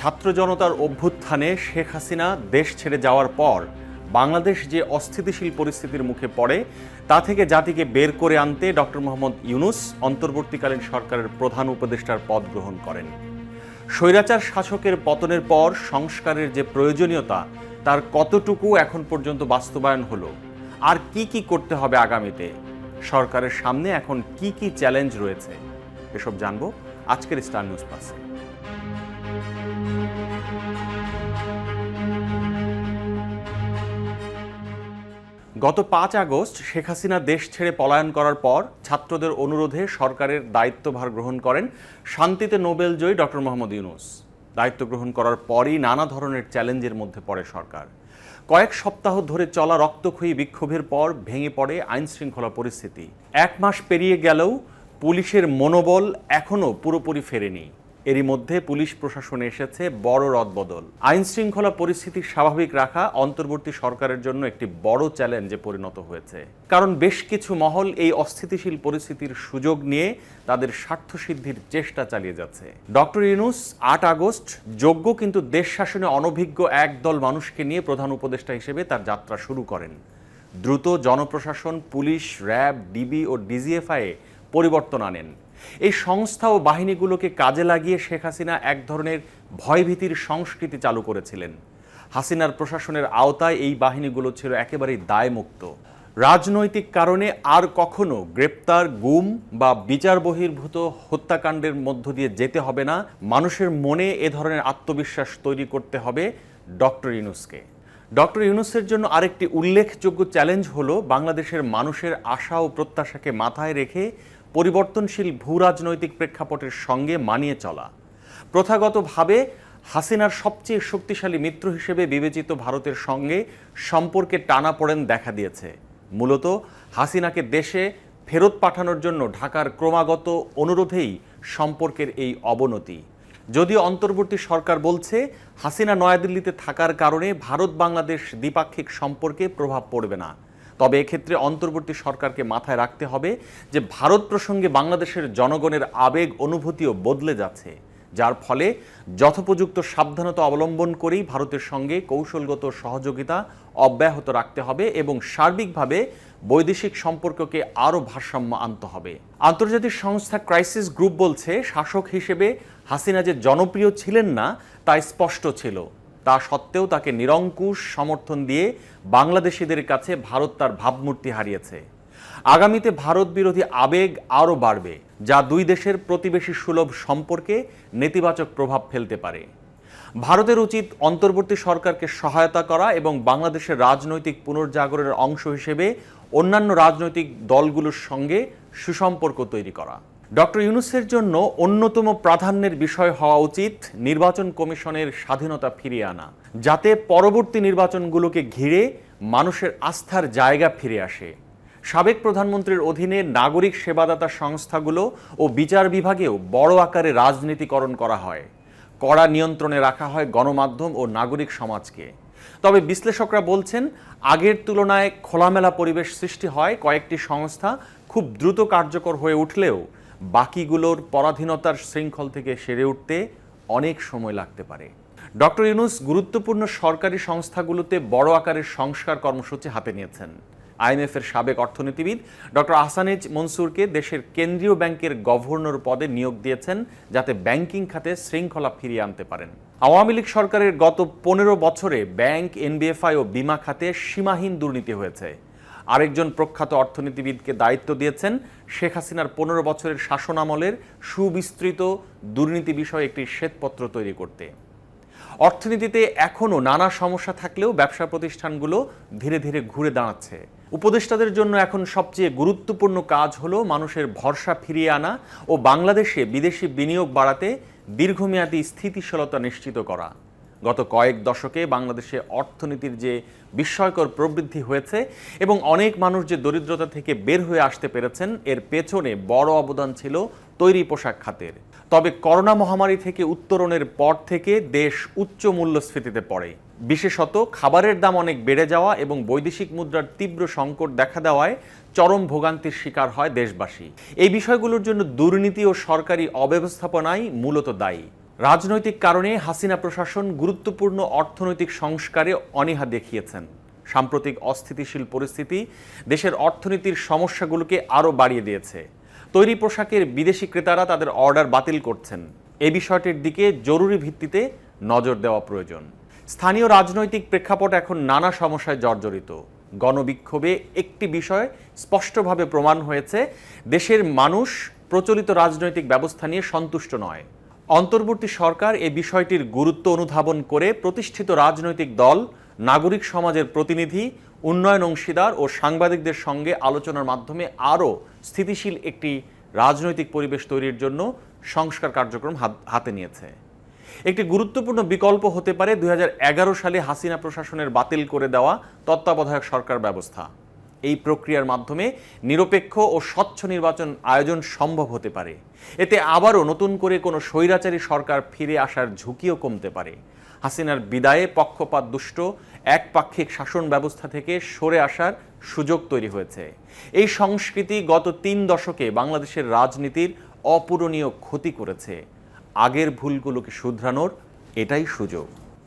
ছাত্র জনতার অভ্যুত্থানে শেখ হাসিনা দেশ ছেড়ে যাওয়ার পর বাংলাদেশ যে অস্থিতিশীল পরিস্থিতির মুখে পড়ে, তা থেকে জাতিকে বের করে আনতে ডক্টর মোহাম্মদ ইউনুস অন্তর্বর্তীকালীন সরকারের প্রধান উপদেষ্টার পদ গ্রহণ করেন। স্বৈরাচার শাসকের পতনের পর সংস্কারের যে প্রয়োজনীয়তা, তার কতটুকু এখন পর্যন্ত বাস্তবায়ন হলো, আর কি কি করতে হবে আগামীতে, সরকারের সামনে এখন কি কি চ্যালেঞ্জ রয়েছে, এসব জানব আজকের স্টার নিউজ পাসে গত পাঁচ আগস্ট শেখ হাসিনা দেশ ছেড়ে পলায়ন করার পর ছাত্রদের অনুরোধে সরকারের দায়িত্বভার গ্রহণ করেন শান্তিতে নোবেল জয়ী ডক্টর মোহাম্মদ ইউনুস। দায়িত্ব গ্রহণ করার পরই নানা ধরনের চ্যালেঞ্জের মধ্যে পড়ে সরকার। কয়েক সপ্তাহ ধরে চলা রক্তক্ষয়ী বিক্ষোভের পর ভেঙে পড়ে আইন শৃঙ্খলা পরিস্থিতি। এক মাস পেরিয়ে গেলেও পুলিশের মনোবল এখনও পুরোপুরি ফেরেনি। এরই মধ্যে পুলিশ প্রশাসনে এসেছে বড় রদবদল। আইন শৃঙ্খলা পরিস্থিতি স্বাভাবিক রাখা অন্তর্বর্তী সরকারের জন্য একটি বড় চ্যালেঞ্জে পরিণত হয়েছে। কারণ বেশ কিছু মহল এই অস্থিতিশীল পরিস্থিতির সুযোগ নিয়ে তাদের স্বার্থসিদ্ধির চেষ্টা চালিয়ে যাচ্ছে। ডক্টর ইউনুস, আট আগস্ট, যোগ্য কিন্তু দেশ শাসনে অনভিজ্ঞ একদল মানুষকে নিয়ে প্রধান উপদেষ্টা হিসেবে তার যাত্রা শুরু করেন। দ্রুত জনপ্রশাসন, পুলিশ, র্যাব, ডিবি ও ডিজিএফআই পরিবর্তন আনেন। এই সংস্থা ও বাহিনীগুলোকে কাজে লাগিয়ে শেখ হাসিনা এক ধরনের ভয়ভীতির সংস্কৃতি চালু করেছিলেন। হাসিনার প্রশাসনের আওতায় এই বাহিনীগুলো ছিল একেবারেই দায়মুক্ত। রাজনৈতিক কারণে আর কখনো গ্রেপ্তার, গুম বা বিচার বহির্ভূত হত্যাকাণ্ডের মধ্য দিয়ে যেতে হবে না। মানুষের মনে এ ধরনের আত্মবিশ্বাস তৈরি করতে হবে ডক্টর ইউনুসকে। ডক্টর ইউনুসের জন্য আরেকটি উল্লেখযোগ্য চ্যালেঞ্জ হলো বাংলাদেশের মানুষের আশা ও প্রত্যাশাকে মাথায় রেখে পরিবর্তনশীল ভূ রাজনৈতিক প্রেক্ষাপটের সঙ্গে মানিয়ে চলা। প্রথাগতভাবে হাসিনার সবচেয়ে শক্তিশালী মিত্র হিসেবে বিবেচিত ভারতের সঙ্গে সম্পর্কে টানাপোড়েন দেখা দিয়েছে। মূলত হাসিনাকে দেশে ফেরত পাঠানোর জন্য ঢাকার ক্রমাগত অনুরোধেই সম্পর্কের এই অবনতি। যদিও অন্তর্বর্তী সরকার বলছে, হাসিনা নয়াদিল্লিতে থাকার কারণে ভারত বাংলাদেশ দ্বিপাক্ষিক সম্পর্কে প্রভাব পড়বে না। তবে এক্ষেত্রে অন্তর্বর্তী সরকারকে মাথায় রাখতে হবে যে ভারত প্রসঙ্গে বাংলাদেশের জনগণের আবেগ, অনুভূতিও বদলে যাচ্ছে। যার ফলে যথোপযুক্ত সাবধানতা অবলম্বন করেই ভারতের সঙ্গে কৌশলগত সহযোগিতা অব্যাহত রাখতে হবে এবং সার্বিকভাবে বৈদেশিক সম্পর্ককে আরও ভারসাম্য আনতে হবে। আন্তর্জাতিক সংস্থা ক্রাইসিস গ্রুপ বলছে, শাসক হিসেবে হাসিনা যে জনপ্রিয় ছিলেন না তা স্পষ্ট ছিল। তা সত্ত্বেও তাকে নিরঙ্কুশ সমর্থন দিয়ে বাংলাদেশিদের কাছে ভারত তার ভাবমূর্তি হারিয়েছে। আগামীতে ভারত বিরোধী আবেগ আরও বাড়বে, যা দুই দেশের প্রতিবেশী সুলভ সম্পর্কে নেতিবাচক প্রভাব ফেলতে পারে। ভারতের উচিত অন্তর্বর্তী সরকারকে সহায়তা করা এবং বাংলাদেশের রাজনৈতিক পুনর্জাগরণের অংশ হিসেবে অন্যান্য রাজনৈতিক দলগুলোর সঙ্গে সুসম্পর্ক তৈরি করা। ডক্টর ইউনুসের জন্য অন্যতম প্রাধান্যের বিষয় হওয়া উচিত নির্বাচন কমিশনের স্বাধীনতা ফিরিয়ে আনা, যাতে পরবর্তী নির্বাচনগুলোকে ঘিরে মানুষের আস্থার জায়গা ফিরে আসে। সাবেক প্রধানমন্ত্রীর অধীনে নাগরিক সেবাদাতা সংস্থাগুলো ও বিচার বিভাগেও বড় আকারে রাজনীতিকরণ করা হয়। কড়া নিয়ন্ত্রণে রাখা হয় গণমাধ্যম ও নাগরিক সমাজকে। তবে বিশ্লেষকরা বলছেন, আগের তুলনায় খোলামেলা পরিবেশ সৃষ্টি হয় কয়েকটি সংস্থা খুব দ্রুত কার্যকর হয়ে উঠলেও বাকিগুলোর পরাধীনতার শৃঙ্খল থেকে সেরে উঠতে অনেক সময় লাগতে পারে। ডক্টর ইউনুস গুরুত্বপূর্ণ সরকারি সংস্থাগুলোতে বড় আকারের সংস্কার কর্মসূচি হাতে নিয়েছেন। আইএমএফের সাবেক অর্থনীতিবিদ ডক্টর আহসানেজ মনসুরকে দেশের কেন্দ্রীয় ব্যাংকের গভর্নর পদে নিয়োগ দিয়েছেন যাতে ব্যাংকিং খাতে শৃঙ্খলা ফিরিয়ে আনতে পারেন। আওয়ামী লীগ সরকারের গত পনেরো বছরে ব্যাংক, এনবিএফআই ও বিমা খাতে সীমাহীন দুর্নীতি হয়েছে। আরেকজন প্রখ্যাত অর্থনীতিবিদকে দায়িত্ব দিয়েছেন। শেখ হাসিনার পনেরো বছরের শাসনামলের সুবিস্তৃত দুর্নীতি বিষয়ে একটি শ্বেতপত্র তৈরি করতে। অর্থনীতিতে এখনও নানা সমস্যা থাকলেও ব্যবসা প্রতিষ্ঠানগুলো ধীরে ধীরে ঘুরে দাঁড়াচ্ছে। উপদেষ্টাদের জন্য এখন সবচেয়ে গুরুত্বপূর্ণ কাজ হলো মানুষের ভরসা ফিরিয়ে আনা ও বাংলাদেশে বিদেশি বিনিয়োগ বাড়াতে দীর্ঘমেয়াদী স্থিতিশীলতা নিশ্চিত করা। গত কয়েক দশকে বাংলাদেশে অর্থনীতির যে বিস্ময়কর প্রবৃদ্ধি হয়েছে এবং অনেক মানুষ যে দরিদ্রতা থেকে বের হয়ে আসতে পেরেছেন, এর পেছনে বড় অবদান ছিল তৈরি পোশাক খাতের। তবে করোনা মহামারী থেকে উত্তরণের পর থেকে দেশ উচ্চ মূল্যস্ফীতিতে পড়ে। বিশেষত খাবারের দাম অনেক বেড়ে যাওয়া এবং বৈদেশিক মুদ্রার তীব্র সংকট দেখা দেওয়ায় চরম ভোগান্তির শিকার হয় দেশবাসী। এই বিষয়গুলোর জন্য দুর্নীতি ও সরকারি অব্যবস্থাপনাই মূলত দায়ী। রাজনৈতিক কারণে হাসিনা প্রশাসন গুরুত্বপূর্ণ অর্থনৈতিক সংস্কারে অনীহা দেখিয়েছেন। সাম্প্রতিক অস্থিতিশীল পরিস্থিতি দেশের অর্থনীতির সমস্যাগুলোকে আরও বাড়িয়ে দিয়েছে। তৈরি পোশাকের বিদেশি ক্রেতারা তাদের অর্ডার বাতিল করছেন। এ বিষয়টির দিকে জরুরি ভিত্তিতে নজর দেওয়া প্রয়োজন। স্থানীয় রাজনৈতিক প্রেক্ষাপট এখন নানা সমস্যায় জর্জরিত। গণবিক্ষোভে একটি বিষয় স্পষ্টভাবে প্রমাণ হয়েছে, দেশের মানুষ প্রচলিত রাজনৈতিক ব্যবস্থা নিয়ে সন্তুষ্ট নয়। অন্তর্বর্তী সরকার এই বিষয়টির গুরুত্ব অনুধাবন করে প্রতিষ্ঠিত রাজনৈতিক দল, নাগরিক সমাজের প্রতিনিধি, উন্নয়ন অংশীদার ও সাংবাদিকদের সঙ্গে আলোচনার মাধ্যমে আরও স্থিতিশীল একটি রাজনৈতিক পরিবেশ তৈরির জন্য সংস্কার কার্যক্রম হাতে নিয়েছে। একটি গুরুত্বপূর্ণ বিকল্প হতে পারে দু হাজার এগারো সালে হাসিনা প্রশাসনের বাতিল করে দেওয়া তত্ত্বাবধায়ক সরকার ব্যবস্থা। এই প্রক্রিয়ার মাধ্যমে নিরপেক্ষ ও স্বচ্ছ নির্বাচন আয়োজন সম্ভব হতে পারে। এতে আবারও নতুন করে কোনো স্বৈরাচারী সরকার ফিরে আসার ঝুঁকিও কমতে পারে। হাসিনার বিদায়ে পক্ষপাত দুষ্ট, একপাক্ষিক শাসন ব্যবস্থা থেকে সরে আসার সুযোগ তৈরি হয়েছে। এই সংস্কৃতি গত তিন দশকে বাংলাদেশের রাজনীতির অপূরণীয় ক্ষতি করেছে। আগের ভুলগুলোকে শুধরানোর এটাই সুযোগ।